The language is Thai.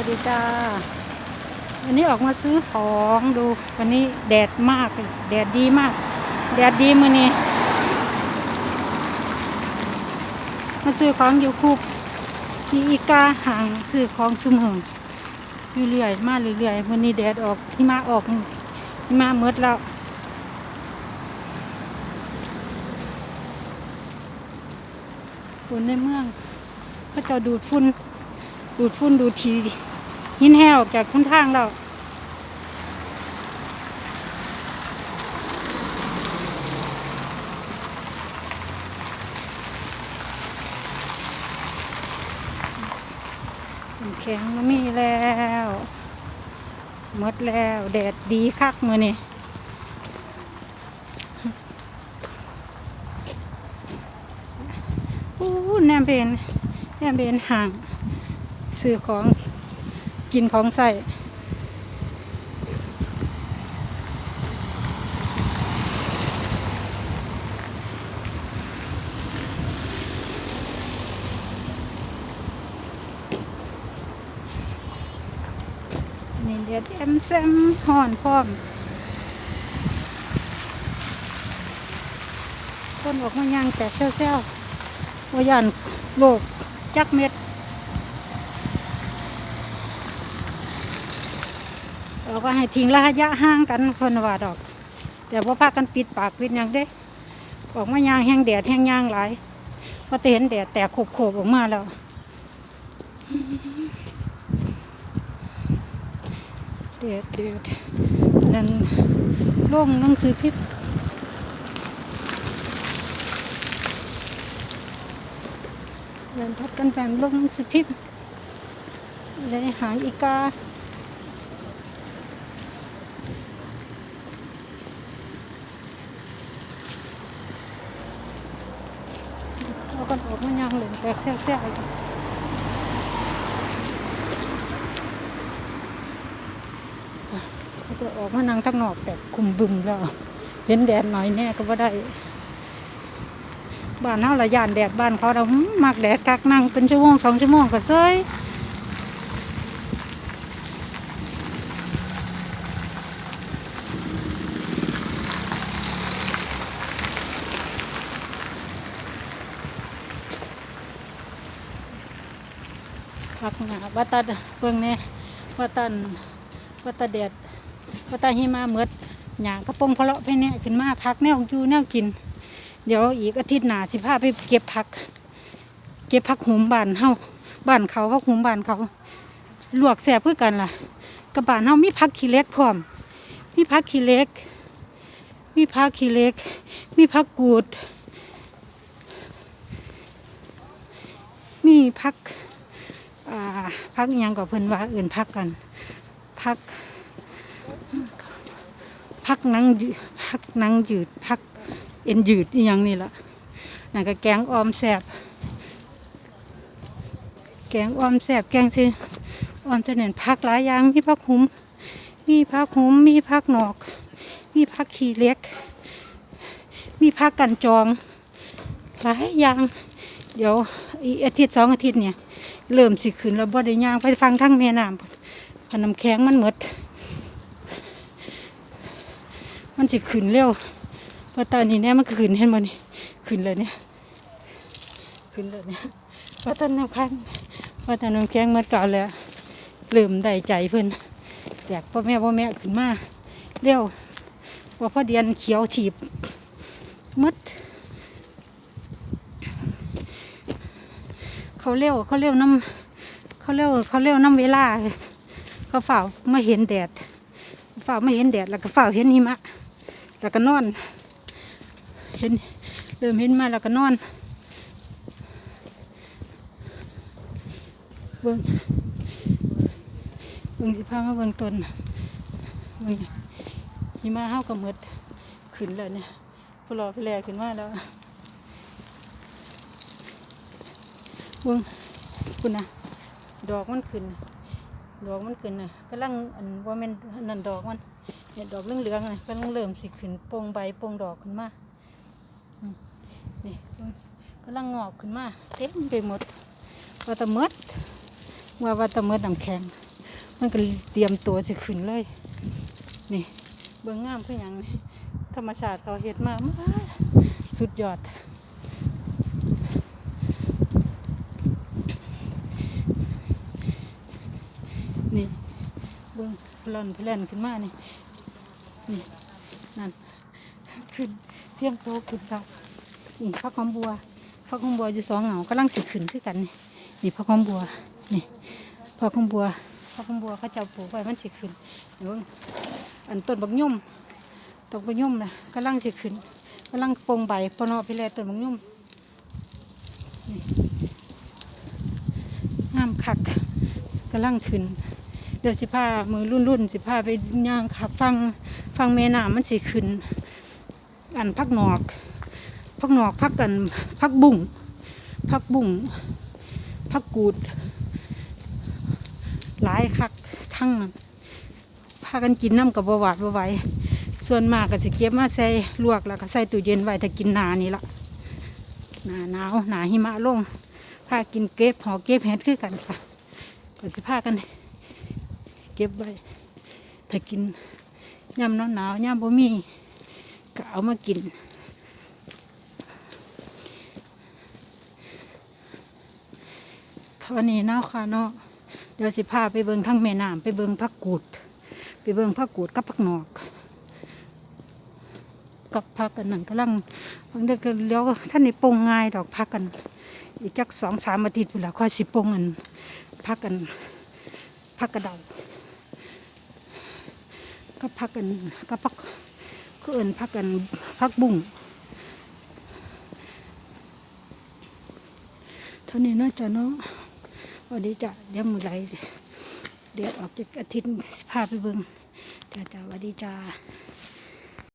วัสดีจ้าวันนี้ออกมาซื้อของดู วันนี้แดดมาก แดดดีมาก แดดดีมือนี้มาซื้อของอยู่คูบมีอีกาห่างซื้อของซุ่มหงอยู่เรื่อยมาเรื่อยๆวันนี้แดดออกที่มาออกที่มาเมดแล้วคนในเมืองเขาจะดูดฝุ่นดูดฝุ่นดูดที หินแห้วออกจากทุนทางเราน้ำแข็งมีแล้วหมดแล้วแดดดีคักมือนี่อู้แนมเบนแนมเบนห่างซื้อของ กินของใส่อันนี่เด็ดแอมแซมห่อนพร้อมคนออกมาย่างแตกเซลๆว่ายันโลกจักเม็ด เราก็ให้ทิ้งระยะห่างกันคนว่าดอกแต่ว่าพากันปิดปากปิดยังเด้ออกมายางแห้งแดดแห้งยางหลายว่าแต่เห็นแดดแตกโขบๆออกมาแล้วแดดแดดนั่นโล่งหนังสือพิมพ์เดินทัดกันแบ่งลงหนังสิพิมพ์เลยหางอีกา เรา กันออกมันยังเหลืองแต่แซ่ๆกันเขาจะออกมานั่งทักนอกแต่คุมบึมแล้วเห็นแดดหน่อยแน่ก็ว่าได้ บ้านเฮาละย่านแดดบ้านเขาเราหมมักแดดกักนั่งเป็นชั่วโมงสองชั่วโมงก็เซย พักหนาวัดตาเบิ่งเนี่ยวัดตันวัดตาแดดวัดตาหิมาเมดหยางกระโปงพะเลาะไปเนี่ยขึ้นมาพักแนวอยู่แนวกิน เดี๋ยวอีกอาทิตย์หน้าสิพาไปเก็บผัก เก็บผักหุมบ้านเฮาบ้านเขาผักหุมบ้านเขา ลวกแซ่บเพื่อกันล่ะกับบ้านเฮามีผักขี้เล็กพร้อม มีผักขี้เล็ก มีผักขี้เล็ก มีผักกูด มีผักอ่าผักยังกับเพิ่อนว่าอื่นผักกันผักผักนั่งยืผักนั่งยืดผักเอ็นยืดอย่างนี้ละนั่นก็แกงออมแสบแกงออมแสบแกงสิออมจะเน้นผักหลายอย่างมีผักหุมมีผักหุมมีผักหนอก มีผักขี้เล็ก มีผักกันจองหลายอย่าง เดี๋ยวอาทิตย์สองอาทิตย์เนี่ย เริ่มสิขึ้นแล้วบ่ได้ย่างไปฟังทั้งแม่น้ำพนน้ำแข็งมันหมด มันสิขึ้นเร็วว่าตอนนี้เนี่ยมันขึ้นเห็นบ่นี่ขึ้นเลยเนี่ยขึ้นเลยเนี่ยว่าตอนน้ำคันว่าตอนน้ำแข็งหมันเก่าแล้วเริ่มได้ใจเพิ่นแตกพ่อแม่พ่อแม่ขึ้นมาเร็วว่าพ่อเดียนเขียวถีบหมด เขาเร็วเขาเร็วน้ำเขาเร็วเขาเร็วน้ำเวลา เขาฝ่าไม่เห็นแดดฝ่าไม่เห็นแดดแล้วก็ฝ่าเห็นหิมะ แล้วก็นอน เห็นเริ่มเห็นมาแล้วก็นอนเบิ่งเบิ่งสิพามาเบิ่งต้นเบิ่งหิมะเฮาก็หมดขึ้นแล้วเนี่ยพอรอไปแลขึ้นมาแล้วเบิ่งคุณนะดอกมันขึ้น ดอกมันขึ้นน่ะกำลังอันว่าม่นอันนั่นดอกมันเนี่ยดอกเหลืองๆเลยกำลังเริ่มสิขึ้นโปงใบโปงดอกขึ้นมาอืมนี่กำลังงอกขึ้นมาเต็มไปหมดว่าตะมดว่าว่าตะมดน้ำแข็ง มันก็เตรียมตัวจะขึ้นเลย นี่เบื้องงามคืออย่างธรรมชาติเขาเฮ็ดมามาสุดยอด นี่ เบื้งพลอนพลันขึ้นมานี่นี่นั่นขึ้นเตรียมตัวขึ้นครับนี่พักหอมบัวพักหอมบัวอยู่สองเหงากำลังสิขึ้นคือกันนี่นี่พักหอมบัวนี่พักหอมบัวพักหอมบัวเขาเจ้าปลูกไว้มันสิขึ้นเดี๋ยวอันต้นบักยุ่มต้นบักยุ่มนะกำลังสิขึ้นกำลังโป่งใบปนอไปแลต้นบักยุ่มนี่งามคักกำลังขึ้น เดี๋ยวสิพามือรุ่นรุ่นสิพาไปย่างขับฟังฟังแม่น้ำมันสิขึ้น อันพักหนอกพักหนอกพักกันพักบุ่งพักบุ่งพักกูด หลายคักทั้งนั้นพากันกินน้ำกับบวาดบไหวส่วนมากก็สิเก็บมาใส่ลวกแล้วก็ใส่ตู้เย็นไว้ถ้ากินนานี่ละหนาหนาวหนาหิมะลงพากินเก็บหอเก็บเห็ดคือกันค่ะก็สิพากัน เก็บไว้ ถ้ากินยำหนาวๆยำบ่มีก็เอามากินเท่านี้เนาะค่ะเนาะเดี๋ยวสิพาไปเบิงทั้งแม่น้ำไปเบิงพักกูด ไปเบิงพักกูดกับพักนอก กับพักกันนั่นกำลังบางเดือนเลี้ยวท่านในปงง่ายดอกพักกัน อีกจักสองสามอาทิตย์พุ่นละค่อยสิปงกันพักกันพักกระเดา ก็พักกันก็พักก็เอินพักกันพักบุ้งเท่านี้เนาะจ้ะเนาะสวัสดีจ้ะเดี๋ยวมือไหลเดี๋ยวออกจากอาทิตย์พาไปเบิ่งจ้าจ้าสวัสดีจ้า